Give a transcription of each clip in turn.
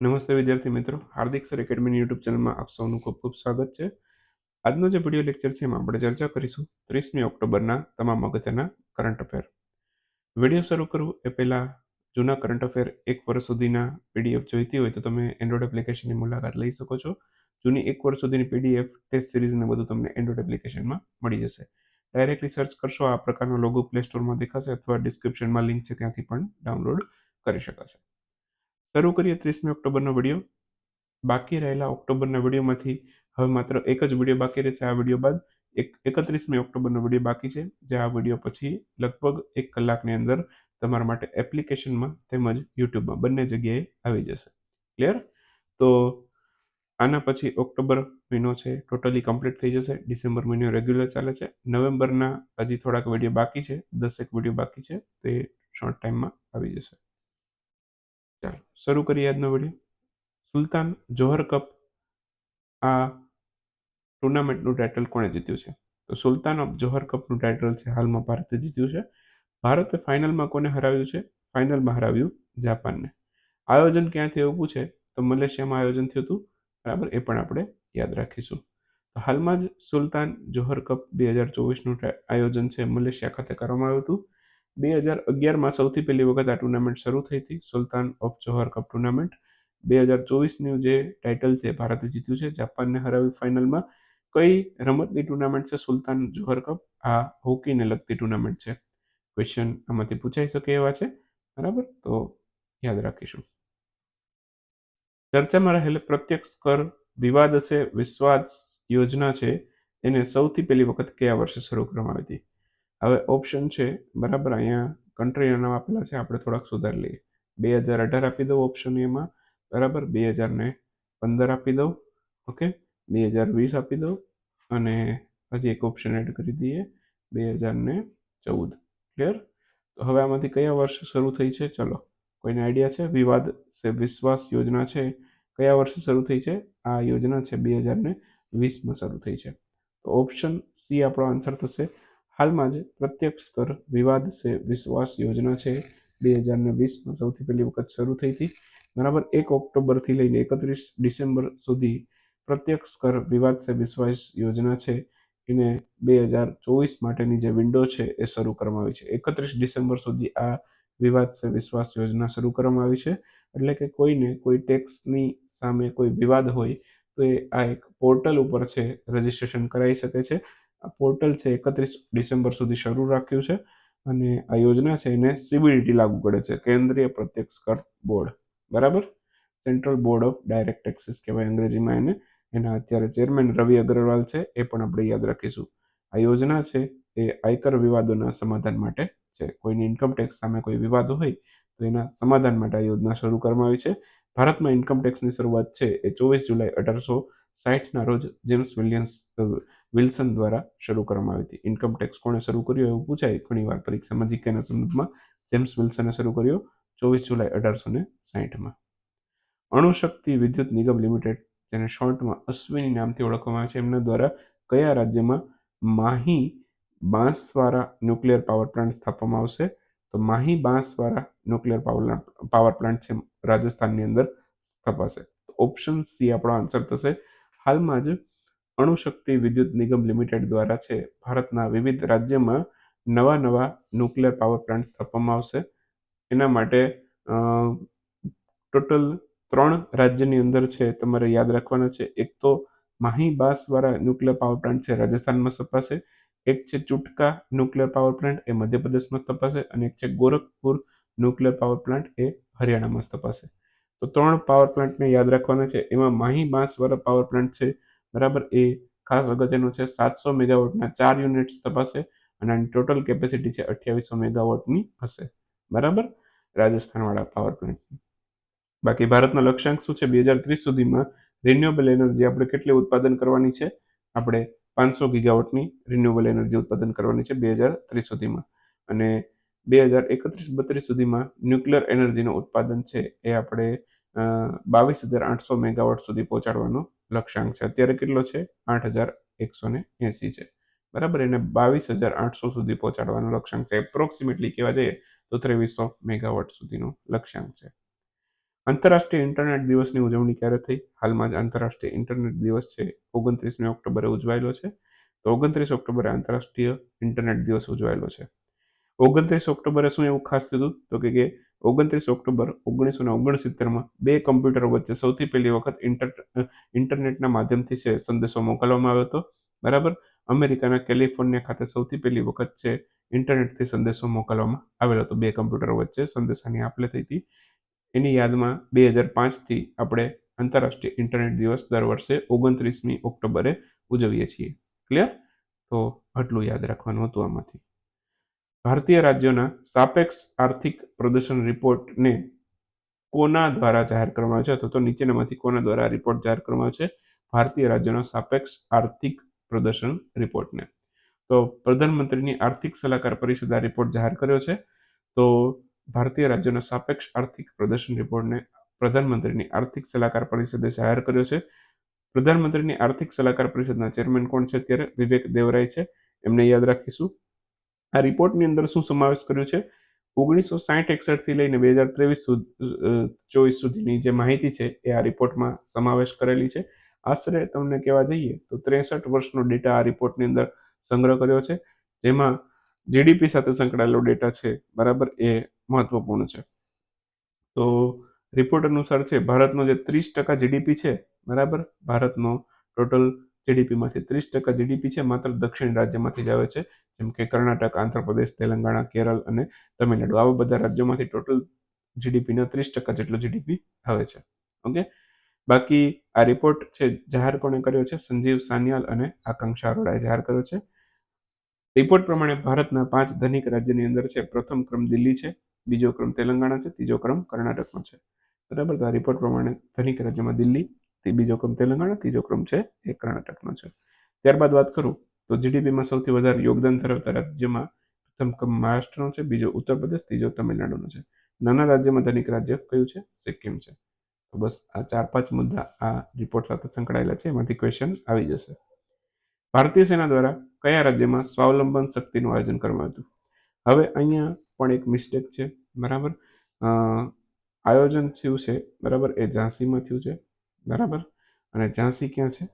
નમસ્તે વિદ્યાર્થી મિત્રો. હાર્દિક સર એકેડમીની યુટ્યુબ ચેનલમાં આપ સૌનું ખૂબ ખૂબ સ્વાગત છે. આજનો જે વીડિયો લેક્ચર છે એમાં આપણે ચર્ચા કરીશું ત્રીસમી ઓક્ટોબરના તમામ અગત્યના કરંટ અફેર વીડિયો શરૂ કરું એ પહેલાં જૂના કરંટ અફેર એક વર્ષ સુધીના પીડીએફ જોઈતી હોય તો તમે એન્ડ્રોઈડ એપ્લિકેશનની મુલાકાત લઈ શકો છો. જૂની એક વર્ષ સુધીની પીડીએફ ટેસ્ટ સિરીઝને બધું તમને એન્ડ્રોઈડ એપ્લિકેશનમાં મળી જશે. ડાયરેક્ટલી સર્ચ કરશો, આ પ્રકારનો લોગો પ્લે સ્ટોરમાં દેખાશે અથવા ડિસ્ક્રિપ્શનમાં લિંક છે ત્યાંથી પણ ડાઉનલોડ કરી શકાશે. શરૂ કરીએ ત્રીસમી ઓક્ટોબરનો વીડિયો. બાકી રહેલા ઓક્ટોબરના વિડીયોમાંથી હવે માત્ર એક જ વીડિયો બાકી રહેશે, આ વીડિયો બાદ એક, એકત્રીસમી ઓક્ટોબરનો વીડિયો બાકી છે, જે આ વીડિયો પછી લગભગ એક કલાકની અંદર તમારા માટે એપ્લિકેશનમાં તેમજ યુટ્યુબમાં બંને જગ્યાએ આવી જશે. ક્લિયર? તો આના પછી ઓક્ટોબર મહિનો છે, ટોટલી કમ્પ્લીટ થઈ જશે, ડિસેમ્બર મહિનો રેગ્યુલર ચાલે છે, નવેમ્બરના હજી થોડાક વીડિયો બાકી છે, દસેક વીડિયો બાકી છે, તે શોર્ટ ટાઈમમાં આવી જશે. ચાલો, શરૂ કરીએ આજનો વીડિયો સુલતાન જોહર કપ આ ટુર્નામેન્ટનું ટાઇટલ કોણે જીત્યું છે? તો સુલતાન ઓફ જોહર કપનું ટાઇટલ છે, હાલમાં ભારતે જીત્યું છે. ભારતે ફાઇનલમાં કોને હરાવ્યું છે? ફાઇનલમાં હરાવ્યું જાપાનને. આયોજન ક્યાંથી એવું પૂછે તો મલેશિયામાં આયોજન થયું હતું, બરાબર? એ પણ આપણે યાદ રાખીશું. તો હાલમાં જ સુલતાન જોહર કપ બે હજાર ચોવીસનું આયોજન છે, મલેશિયા ખાતે કરવામાં આવ્યું હતું. બે હજાર અગિયારમાં સૌથી પહેલી વખત આ ટુર્નામેન્ટ શરૂ થઈ હતી, Sultan of Johor cup tournament બે હજાર ચોવીસનું જે ટાઇટલ છે, ભારતે જીત્યું છે, જાપાનને હરાવી ફાઇનલમાં કઈ રમતની ટુર્નામેન્ટ છે, સુલતાન જોહર કપ આ હોકીને લગતી ટુર્નામેન્ટ છે. ક્વેશ્ચન આમાંથી પૂછાઈ શકે એવા છે, બરાબર? તો યાદ રાખીશું. ચર્ચામાં રહેલ પ્રત્યક્ષ કર વિવાદ છે વિશ્વાસ યોજના છે, એને સૌથી પહેલી વખત કયા વર્ષે શરૂ કરવામાં આવી હતી? હવે ઓપ્શન છે, બરાબર, અહીંયા કન્ટ્રીના નામ આપેલા છે, આપણે થોડાક સુધારી લઈએ. બે હજાર અઢાર આપી દઉં ઓપ્શન એમાં, બરાબર? બે હજાર ને પંદર આપી દઉં, ઓકે? બે હજાર વીસ આપી દઉં, અને હજી એક ઓપ્શન એડ કરી દઈએ, બે હજાર ને ચૌદ. ક્લિયર તો હવે આમાંથી કયા વર્ષે શરૂ થઈ છે? ચલો, કોઈને આઈડિયા છે? વિવાદ છે, વિશ્વાસ યોજના છે, કયા વર્ષે શરૂ થઈ છે? આ યોજના છે, બે હજાર ને વીસમાં શરૂ થઈ છે. તો ઓપ્શન સી આપણો આન્સર થશે હાલમાં જ પ્રત્યક્ષ કર વિવાદ સે વિશ્વાસ યોજના છે. બે હજારને વીસમાં સૌથી પહેલી વખત શરૂ થઈ હતી. બરાબર એક ઓક્ટોબરથી લઈને એકત્રીસ ડિસેમ્બર સુધી પ્રત્યક્ષ કર વિવાદ સે વિશ્વાસ યોજના છે. એને બે હજાર ચોવીસ માટેની જે વિન્ડો છે એ શરૂ કરવામાં આવી છે. એકત્રીસ ડિસેમ્બર સુધી આ વિવાદ સે વિશ્વાસ યોજના શરૂ કરવામાં આવી છે. એટલે કે કોઈને કોઈ ટેક્સની સામે કોઈ વિવાદ હોય તો એ આ એક પોર્ટલ ઉપર છે રજિસ્ટ્રેશન કરાવી શકે છે. આ પોર્ટલ છે એકત્રીસ ડિસેમ્બર સુધી શરૂ રાખ્યું છે અને આ યોજના છે એને સીબીડીટી લાગુ પડે છે, કેન્દ્રીય પ્રત્યક્ષ કર બોર્ડ. બરાબર? Central board of direct taxes કહેવાય અંગ્રેજીમાં એને. એના અત્યારે ચેરમેન રવિ અગ્રવાલ છે, એ પણ આપણે યાદ રાખીશું. આ યોજના છે એ આયકર વિવાદોના સમાધાન માટે છે. કોઈની ઇન્કમ ટેક્સ સામે કોઈ વિવાદ હોય તો એના સમાધાન માટે આ યોજના શરૂ કરવામાં આવી છે. ભારતમાં ઇન્કમ ટેક્સની શરૂઆત છે એ ચોવીસ જુલાઈ અઢારસો સાઠના રોજ જેમ્સ વિલિયમ્સ વિલ્સન દ્વારા શરૂ કરવામાં આવી હતી. ઇન્કમ ટેક્સ કોણે શરૂ કર્યો એવું પૂછાય? ઘણીવાર પરીક્ષામાં જીકેના સંદર્ભમાં જેમ્સ વિલ્સને શરૂ કર્યો ચોવીસ જુલાઈ અઢારસો ને સાહીઠમાં. અણુશક્તિ વિદ્યુત નિગમ લિમિટેડ, જેને શોર્ટમાં અશ્વિની નામથી ઓળખવામાં આવે છે, એમના દ્વારા કયા રાજ્યમાં Mahi Banswara nuclear power plant સ્થાપવામાં આવશે? તો Mahi Banswara nuclear power power plant છે રાજસ્થાનની અંદર સ્થપાશે. ઓપ્શન સી આપણો આન્સર થશે. હાલમાં જ અણુશક્તિ વિદ્યુત નિગમ લિમિટેડ દ્વારા છે ભારતના વિવિધ રાજ્યમાં નવા નવા ન્યુક્લિયર પાવર પ્લાન્ટ સ્થાપવામાં આવશે. એના માટે ટોટલ ત્રણ રાજ્યની અંદર છે તમારે યાદ રાખવાના છે. એક તો Mahi Banswara nuclear power plant છે રાજસ્થાનમાં સ્થપાશે. એક છે ચુટકા ન્યુક્લિયર પાવર પ્લાન્ટ એ મધ્યપ્રદેશમાં સ્થપાશે અને એક છે ગોરખપુર ન્યુક્લિયર પાવર પ્લાન્ટ એ હરિયાણામાં સ્થપાશે. તો ત્રણ પાવર પ્લાન્ટને યાદ રાખવાના છે. એમાં માહી બાંસવાળા પાવર પ્લાન્ટ છે, બરાબર? એ ખાસ અગત્યનું છે. સાતસો મેગાવોટના ચાર યુનિટ્સ તપાસે અને આની ટોટલ કેપેસિટી છે અઠ્યાવીસો મેગાવોટની હશે, બરાબર? રાજસ્થાનવાળા પાવર પ્લાન્ટની બાકી ભારતનો લક્ષ્યાંક શું છે? બે હજાર ત્રીસ સુધીમાં રિન્યુએબલ એનર્જી આપણે કેટલી ઉત્પાદન કરવાની છે? આપણે પાંચસો ગીગાવોટની રિન્યુએબલ એનર્જી ઉત્પાદન કરવાની છે બે હજાર ત્રીસ સુધીમાં. અને બે હજાર એકત્રીસ બત્રીસ સુધીમાં ન્યુક્લિયર એનર્જીનું ઉત્પાદન છે એ આપણે બાવીસ હજાર આઠસો મેગાવોટ સુધી પહોંચાડવાનો લક્ષ્યાંક છે. અત્યારે કેટલો છે? આઠ હજાર એકસો ને એંસી છે. બરાબર? એને બાવીસ હજાર આઠસો સુધી પહોંચાડવાનો લક્ષ્યાંક છે. એપ્રોક્સિમેટલી કહેવા જઈએ તો ત્રેવીસો મેગાવોટ સુધીનો લક્ષ્યાંક છે. આંતરરાષ્ટ્રીય ઇન્ટરનેટ દિવસની ઉજવણી ક્યારે થઈ? હાલમાં જ આંતરરાષ્ટ્રીય ઇન્ટરનેટ દિવસ છે, ઓગણત્રીસમી ઓક્ટોબરે ઉજવાયેલો છે. તો ઓગણત્રીસ ઓક્ટોબરે આંતરરાષ્ટ્રીય ઇન્ટરનેટ દિવસ ઉજવાયેલો છે. ઓગણત્રીસ ઓક્ટોબરે શું એવું ખાસ થયું? તો કે ઓગણત્રીસ ઓક્ટોબર ઓગણીસો ને ઓગણસિત્તેરમાં બે કમ્પ્યુટર વચ્ચે સૌથી પહેલી વખત ઇન્ટર, ઇન્ટરનેટના માધ્યમથી છે સંદેશો મોકલવામાં આવ્યો હતો. બરાબર? અમેરિકાના કેલિફોર્નિયા ખાતે સૌથી પહેલી વખત છે, ઇન્ટરનેટથી સંદેશો મોકલવામાં આવેલો હતો. બે કમ્પ્યુટર વચ્ચે સંદેશાની આપલે થઈ હતી. એની યાદમાં બે હજાર પાંચથી આપણે આંતરરાષ્ટ્રીય ઇન્ટરનેટ દિવસ દર વર્ષે ઓગણત્રીસમી ઓક્ટોબરે ઉજવીએ છીએ. ક્લિયર તો આટલું યાદ રાખવાનું હતું આમાંથી. ભારતીય રાજ્યોના સાપેક્ષ આર્થિક પ્રદર્શન રિપોર્ટને કોના દ્વારા જાહેર કરવામાં આવે છે? અથવા તો નીચેનામાંથી કોના દ્વારા રિપોર્ટ જાહેર કરવામાં આવે છે? ભારતીય રાજ્યોના સાપેક્ષ આર્થિક પ્રદર્શન રિપોર્ટને. તો પ્રધાનમંત્રીની આર્થિક સલાહકાર પરિષદ આ રિપોર્ટ જાહેર કર્યો છે. તો ભારતીય રાજ્યોના સાપેક્ષ આર્થિક પ્રદર્શન રિપોર્ટને પ્રધાનમંત્રીની આર્થિક સલાહકાર પરિષદે જાહેર કર્યો છે. પ્રધાનમંત્રીની આર્થિક સલાહકાર પરિષદના ચેરમેન કોણ છે અત્યારે? વિવેક દેવરાય છે. એમને યાદ રાખીશું. આ રિપોર્ટની અંદર શું સમાવેશ કર્યો છે? ઓગણીસો સાઠ એકસઠથી લઈને બે હજાર ત્રેવીસ ચોવીસ સુધીની જે માહિતી છે એ આ રિપોર્ટમાં સમાવેશ કરેલી છે. આશરે તમને કહેવા જઈએ તો ત્રેસઠ વર્ષનો ડેટા આ રિપોર્ટની અંદર સંગ્રહ કર્યો છે. જેમાં જીડીપી સાથે સંકળાયેલો ડેટા છે, બરાબર, એ મહત્વપૂર્ણ છે. તો રિપોર્ટ અનુસાર છે, ભારતનો જે ત્રીસ ટકા જીડીપી છે, બરાબર? ભારતનો ટોટલ જીડીપીમાંથી ત્રીસ ટકા જીડીપી છે, માત્ર દક્ષિણ રાજ્યમાંથી જ આવે છે. જેમ કે કર્ણાટક, આંધ્રપ્રદેશ, તેલંગાણા, કેરળ અને તમિલનાડુ. આવા બધા રાજ્યોમાંથી ટોટલ જીડીપીના ત્રીસ ટકા જેટલો જીડીપી આવે છે. ઓકે? બાકી આ રિપોર્ટ છે, જાહેર કોણે કર્યો છે? સંજીવ સાનિયાલ અને આકાંક્ષા અરોડાએ જાહેર કર્યો છે. રિપોર્ટ પ્રમાણે ભારતના પાંચ ધનિક રાજ્યની અંદર છે. પ્રથમ ક્રમ દિલ્હી છે. બીજો ક્રમ તેલંગાણા છે, ત્રીજો ક્રમ કર્ણાટકનો છે. બરાબર? તો આ રિપોર્ટ પ્રમાણે ધનિક રાજ્યમાં દિલ્હી બીજો ક્રમ તેલંગાણા, ત્રીજો ક્રમ છે, એ કર્ણાટકનો છે. ત્યારબાદ વાત કરું તો જીડીપીમાં સૌથી વધારે યોગદાન ધરાવતા રાજ્યમાં પ્રથમ ક્રમ મહારાષ્ટ્રનો છે, બીજો ઉત્તર પ્રદેશ, ત્રીજો તમિલનાડુનો છે. નાના રાજ્યમાં ધનિક રાજ્ય કયું છે? સિક્કિમ છે. તો બસ આ ચાર પાંચ મુદ્દા આ રિપોર્ટ સાથે સંકળાયેલા છે, એમાંથી ક્વેશ્ચન આવી જશે. ભારતીય સેના દ્વારા કયા રાજ્યમાં સ્વાવલંબન શક્તિનું આયોજન કરવામાં હતું? હવે અહીંયા પણ એક મિસ્ટેક છે, બરાબર? આયોજન થયું છે, બરાબર? એ ઝાંસીમાં થયું છે, બરાબર? અને ઝાંસી ક્યાં છે?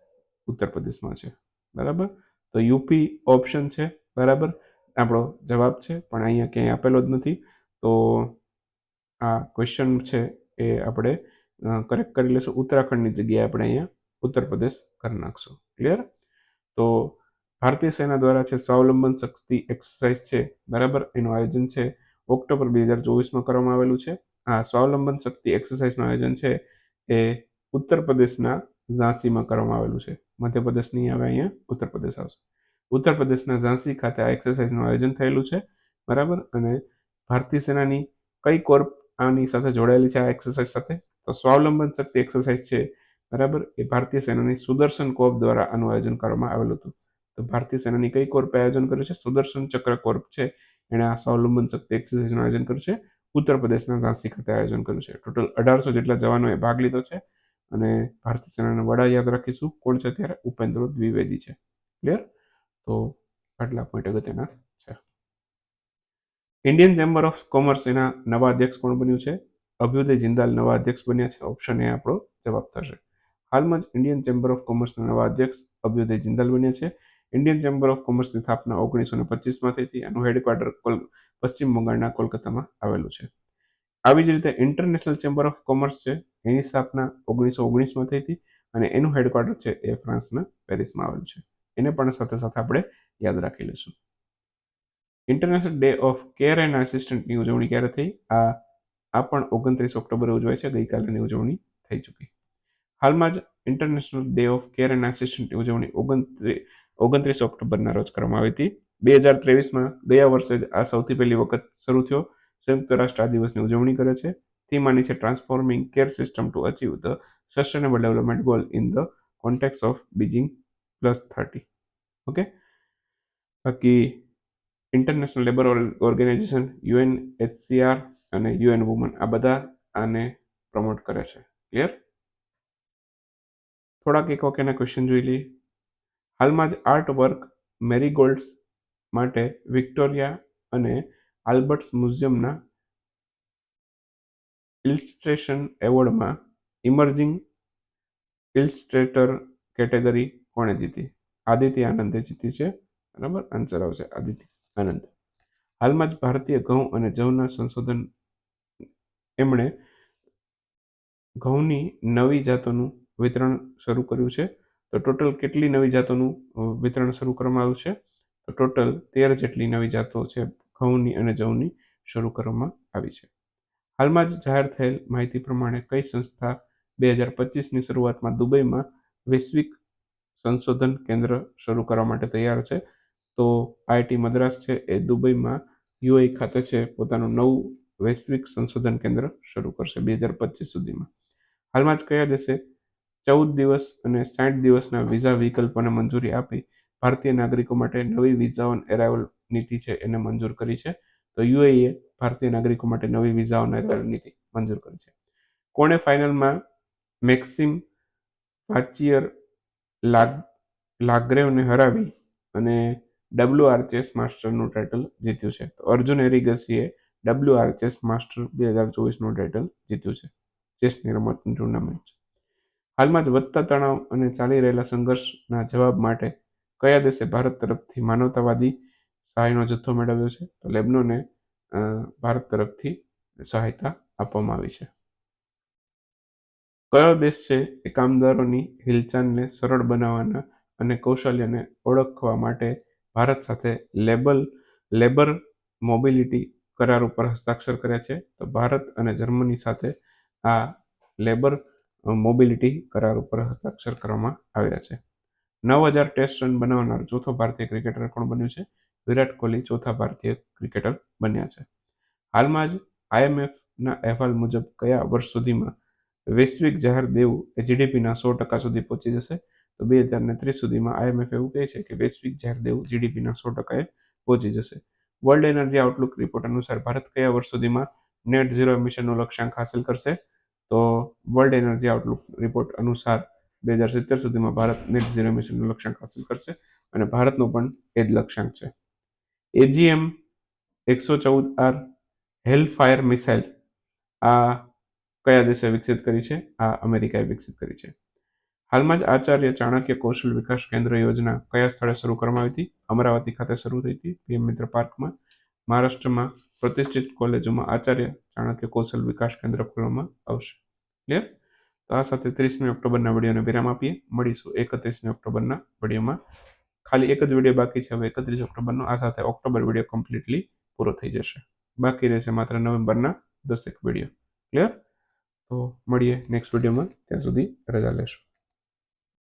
ઉત્તર પ્રદેશમાં છે, બરાબર? તો યુપી ઓપ્શન છે, બરાબર? આપણો જવાબ છે, પણ અહીંયા ક્યાંય આપેલો જ નથી. તો આ ક્વેશ્ચન છે એ આપણે કરેક્ટ કરી લઈશું ઉત્તરાખંડની જગ્યાએ આપણે અહીંયા ઉત્તર પ્રદેશ કરી નાખશું. ક્લિયર તો ભારતીય સેના દ્વારા છે, સ્વાવલંબન શક્તિ એક્સરસાઇઝ છે, બરાબર? એનું આયોજન છે, ઓક્ટોબર બે હજાર ચોવીસમાં કરવામાં આવેલું છે. આ સ્વાવલંબન શક્તિ એક્સરસાઇઝનું આયોજન છે, એ ઉત્તર પ્રદેશના ઝાંસીમાં કરવામાં આવેલું છે. મધ્યપ્રદેશ નહીં આવે અહીંયા ઉત્તર પ્રદેશ આવશે. ઉત્તર પ્રદેશના ઝાંસી ખાતે આ એક્સરસાઇઝનું આયોજન થયેલું છે, બરાબર? અને ભારતીય સેનાની કઈ કોર્પ આની સાથે જોડાયેલી છે આ એક્સરસાઇઝ સાથે? તો સ્વાવલંબન શક્તિ એક્સરસાઇઝ છે, બરાબર? એ ભારતીય સેનાની સુદર્શન કોપ દ્વારા આનું આયોજન કરવામાં આવેલું હતું. તો ભારતીય સેનાની કઈ કોર્પે આયોજન કર્યું છે? સુદર્શન ચક્ર કોર્પ છે. એણે આ સ્વાવલંબન શક્તિ એક્સરસાઇઝનું આયોજન કર્યું છે. ઉત્તર પ્રદેશના ઝાંસી ખાતે આયોજન કર્યું છે. ટોટલ અઢારસો જેટલા જવાનોએ ભાગ લીધો છે અને ભારતીય સેનાના વડા યાદ રાખીશું. કોણ છે ત્યારે ઉપેન્દ્ર દ્વિવેદી છે. ક્લિયર તો આટલા પોઈન્ટ અગત્યના છે. ઇન્ડિયન ચેમ્બર ઓફ કોમર્સ એના નવા અધ્યક્ષ કોણ બન્યું છે? અભ્યુદય જિંદાલ નવા અધ્યક્ષ બન્યા છે. ઓપ્શન એ આપણો જવાબ થશે. હાલમાં જ ઇન્ડિયન ચેમ્બર ઓફ કોમર્સના નવા અધ્યક્ષ અભ્યુદય જિંદાલ બન્યા છે. ઇન્ડિયન ચેમ્બર ઓફ કોમર્સની સ્થાપના ઓગણીસો ને પચીસમાં થઈ હતી. એનું હેડક્વાર્ટર પશ્ચિમ બંગાળના કોલકાતામાં આવેલું છે. આવી જ રીતે ઇન્ટરનેશનલ ચેમ્બર ઓફ કોમર્સ છે. એની સ્થાપના ઓગણીસો ઓગણીસમાં થઈ હતી અને એનું હેડક્વાર્ટર છે એ ફ્રાન્સના પેરિસમાં આવેલું છે. એને પણ સાથે સાથે આપણે યાદ રાખી લઈશું. International day of care and આસિસ્ટન્ટની ઉજવણી ક્યારે થઈ? આ આ પણ ઓગણત્રીસ ઓક્ટોબરે ઉજવાય છે. ગઈકાલેની ઉજવણી થઈ ચૂકી. હાલમાં જ international day of care and આસિસ્ટન્ટની ઉજવણી ઓગણત્રીસ ઓગણત્રીસ ઓક્ટોબરના રોજ કરવામાં આવી હતી. બે હજાર ત્રેવીસમાં ગયા વર્ષે જ આ સૌથી પહેલી વખત શરૂ થયો. સંયુક્ત રાષ્ટ્ર આ દિવસની ઉજવણી કરે છે. થીમ આની છે transforming care system to achieve the sustainable development goal in the context of Beijing plus thirty okay બાકી international labour organization UN HCR અને યુએન વુમન આ બધા આને પ્રમોટ કરે છે. ક્લિયર થોડાક એક વખતના ક્વેશ્ચન જોઈ લઈએ. હાલમાં જ આર્ટ વર્ક મેરીગોલ્ડ્સ માટે વિક્ટોરિયા અને આલ્બર્ટ્સ મ્યુઝિયમના ઇલ્સ્ટ્રેશન એવોર્ડમાં ઇમર્જિંગ ઇલ્સ્ટ્રેટર કેટેગરી કોણે જીતી? આદિત્ય આનંદે જીતી છે, બરાબર? આન્સર આવશે આદિત્ય આનંદ. હાલમાં જ ભારતીય ઘઉં અને જવના સંશોધન એમણે ઘઉંની નવી જાતોનું વિતરણ શરૂ કર્યું છે. તો ટોટલ કેટલી નવી જાતોનું વિતરણ શરૂ કરવામાં આવ્યું છે? તો ટોટલ તેર જેટલી નવી જાતો છે ઘઉંની અને જવની શરૂ કરવામાં આવી છે. હાલમાં જ જાહેર થયેલ માહિતી પ્રમાણે કઈ સંસ્થા બે હજાર પચીસની શરૂઆતમાં દુબઈમાં વૈશ્વિક સંશોધન કેન્દ્ર શરૂ કરવા માટે તૈયાર છે? તો આઈઆઈટી મદ્રાસ છે એ દુબઈમાં યુએઈ ખાતે છે, પોતાનું નવું વૈશ્વિક સંશોધન કેન્દ્ર શરૂ કરશે બે હજાર પચીસ સુધીમાં. હાલમાં જ કયા દેશે ચૌદ દિવસ અને સાઠ દિવસના વિઝા વિકલ્પોને મંજૂરી આપી ભારતીય નાગરિકો માટે નવી વિઝા ઓન એરાઇવલ નીતિ છે એને મંજૂર કરી છે. તો યુએઈએ ભારતીય નાગરિકો માટે નવી વિઝા ઓન એરાઇવલ નીતિ મંજૂર કરી છે. કોણે ફાઇનલમાં મેક્સિમ વાચિયર લાગ, લાગ્રેવને હરાવી અને ડબલ્યુ આર ચેસ માસ્ટરનું ટાઇટલ જીત્યું છે? અર્જુન એરિગસીએ ડબલ્યુ આર ચેસ માસ્ટર બે હજાર ચોવીસનું ટાઇટલ જીત્યું છે. ચેસની રમતની ટુર્નામેન્ટ. હાલમાં જ વધતા તણાવ અને ચાલી રહેલા સંઘર્ષના જવાબ માટે કયા દેશે ભારત તરફથી માનવતાવાદી સહાયનો જથ્થો મેળવ્યો છે? તો લેબનોને ભારત તરફથી સહાયતા આપવામાં આવી છે. કયો દેશ છે એ કામદારોની હિલચાલને સરળ બનાવવાના અને કૌશલ્યને ઓળખવા માટે ભારત સાથે લેબલ, લેબર મોબિલિટી કરાર ઉપર હસ્તાક્ષર કર્યા છે? તો ભારત અને જર્મની સાથે આ લેબર મોબિલિટી કરાર ઉપર હસ્તાક્ષર કરવામાં આવ્યા છે. નવ હજાર ટેસ્ટ રન બનાવનાર ચોથો ભારતીય ક્રિકેટર કોણ બન્યું છે? વિરાટ કોહલી ચોથા ભારતીય ક્રિકેટર બન્યા છે. હાલમાં જ આઈએમએફના અહેવાલ મુજબ કયા વર્ષ સુધીમાં વૈશ્વિક જાહેર દેવું એ જીડીપીના સો ટકા સુધી પહોંચી જશે? તો બે હજાર ને ત્રીસ સુધીમાં આઈએમએફ એવું કહે છે કે વૈશ્વિક જાહેર દેવું જીડીપીના સો ટકાએ પહોંચી જશે. વર્લ્ડ એનર્જી આઉટલુક રિપોર્ટ અનુસાર ભારત કયા વર્ષ સુધીમાં નેટ ઝીરો એમિશનનું લક્ષ્યાંક હાંસલ કરશે? તો વર્લ્ડ એનર્જી આઉટલુક રિપોર્ટ અનુસાર બે હજાર સિત્તેર સુધીમાં ભારત નેટ ઝીરો એમિશનનું લક્ષ્યાંક હાંસલ કરશે અને ભારતનો પણ એ જ લક્ષ્યાંક છે. એજીએમ એકસો ચૌદ આર હેલ ફાયર મિસાઇલ આ કયા દેશે વિકસિત કરી છે? આ અમેરિકાએ વિકસિત કરી છે. હાલમાં જ આચાર્ય ચાણક્ય કૌશલ વિકાસ કેન્દ્ર યોજના કયા સ્થળે શરૂ કરવામાં આવી હતી? અમરાવતી ખાતે શરૂ થઈ હતી. પીએમ મિત્ર પાર્કમાં. મહારાષ્ટ્રમાં પ્રતિષ્ઠિત કોલેજોમાં આચાર્ય ચાણક્ય કૌશલ વિકાસ કેન્દ્ર ખોલવામાં આવશે. ક્લિયર તો આ સાથે ત્રીસમી ઓક્ટોબરના વિડીયોને વિરામ આપીએ. મળીશું એકત્રીસમી ઓક્ટોબરના વિડીયોમાં. ખાલી એક જ વીડિયો બાકી છે, હવે એકત્રીસ ઓક્ટોબરનો. આ સાથે ઓક્ટોબર વીડિયો કમ્પ્લીટલી પૂરો થઈ જશે. બાકી રહેશે માત્ર નવેમ્બરના દસેક વીડિયો. ક્લિયર? તો મળીએ નેક્સ્ટ વિડીયોમાં. ત્યાં સુધી રજા લેશો.